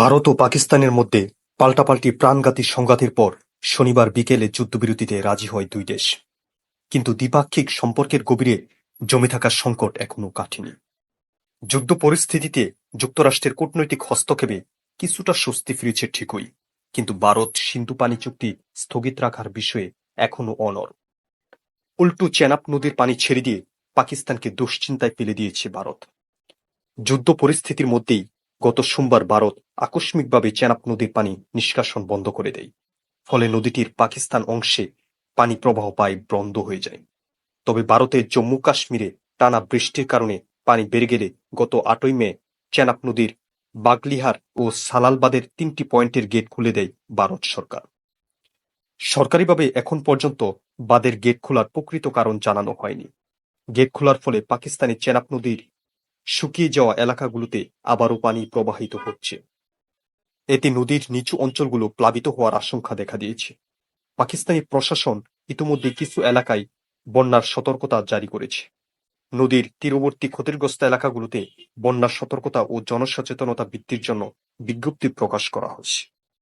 ভারত ও পাকিস্তানের মধ্যে পাল্টাপাল্টি প্রাণঘাতী সংঘাতের পর শনিবার বিকেলে যুদ্ধবিরতিতে রাজি হয় দুই দেশ। কিন্তু দ্বিপাক্ষিক সম্পর্কের গভীরে জমে থাকা সংকট এখনও কাটেনি। যুদ্ধ পরিস্থিতিতে যুক্তরাষ্ট্রের কূটনৈতিক হস্তক্ষেপে কিছুটা স্বস্তি ফিরেছে ঠিকই, কিন্তু ভারত সিন্ধু পানি চুক্তি স্থগিত রাখার বিষয়ে এখনও অনর উল্টো চেনাব নদীর পানি ছেড়ে দিয়ে পাকিস্তানকে দুশ্চিন্তায় ফেলে দিয়েছে ভারত। যুদ্ধ পরিস্থিতির মধ্যেই গত সোমবার ভারত আকস্মিকভাবে চেনাব নদীর পানি নিষ্কাশন বন্ধ করে দেয়। ফলে নদীটির পাকিস্তান অংশে পানি প্রবাহ পায় বন্ধ হয়ে যায়। তবে ভারতের জম্মু কাশ্মীরে টানা বৃষ্টির কারণে পানি বেড়ে গেলে গত আটই মে চেনাব নদীর বাগলিহার ও সালালবাদের তিনটি পয়েন্টের গেট খুলে দেয় ভারত সরকার। সরকারিভাবে এখন পর্যন্ত বাদের গেট খোলার প্রকৃত কারণ জানানো হয়নি। গেট খোলার ফলে পাকিস্তানি চেনাব নদীর শুকিয়ে যাওয়া এলাকাগুলোতে আবারও পানি প্রবাহিত হচ্ছে। এতে নদীর নিচু অঞ্চলগুলো প্লাবিত হওয়ার আশঙ্কা দেখা দিয়েছে। পাকিস্তানি প্রশাসন ইতিমধ্যে কিছু এলাকায় বন্যার সতর্কতা জারি করেছে। নদীর তীরবর্তী ক্ষতিগ্রস্ত এলাকাগুলোতে বন্যার সতর্কতা ও জনসচেতনতা বৃদ্ধির জন্য বিজ্ঞপ্তি প্রকাশ করা হয়েছে।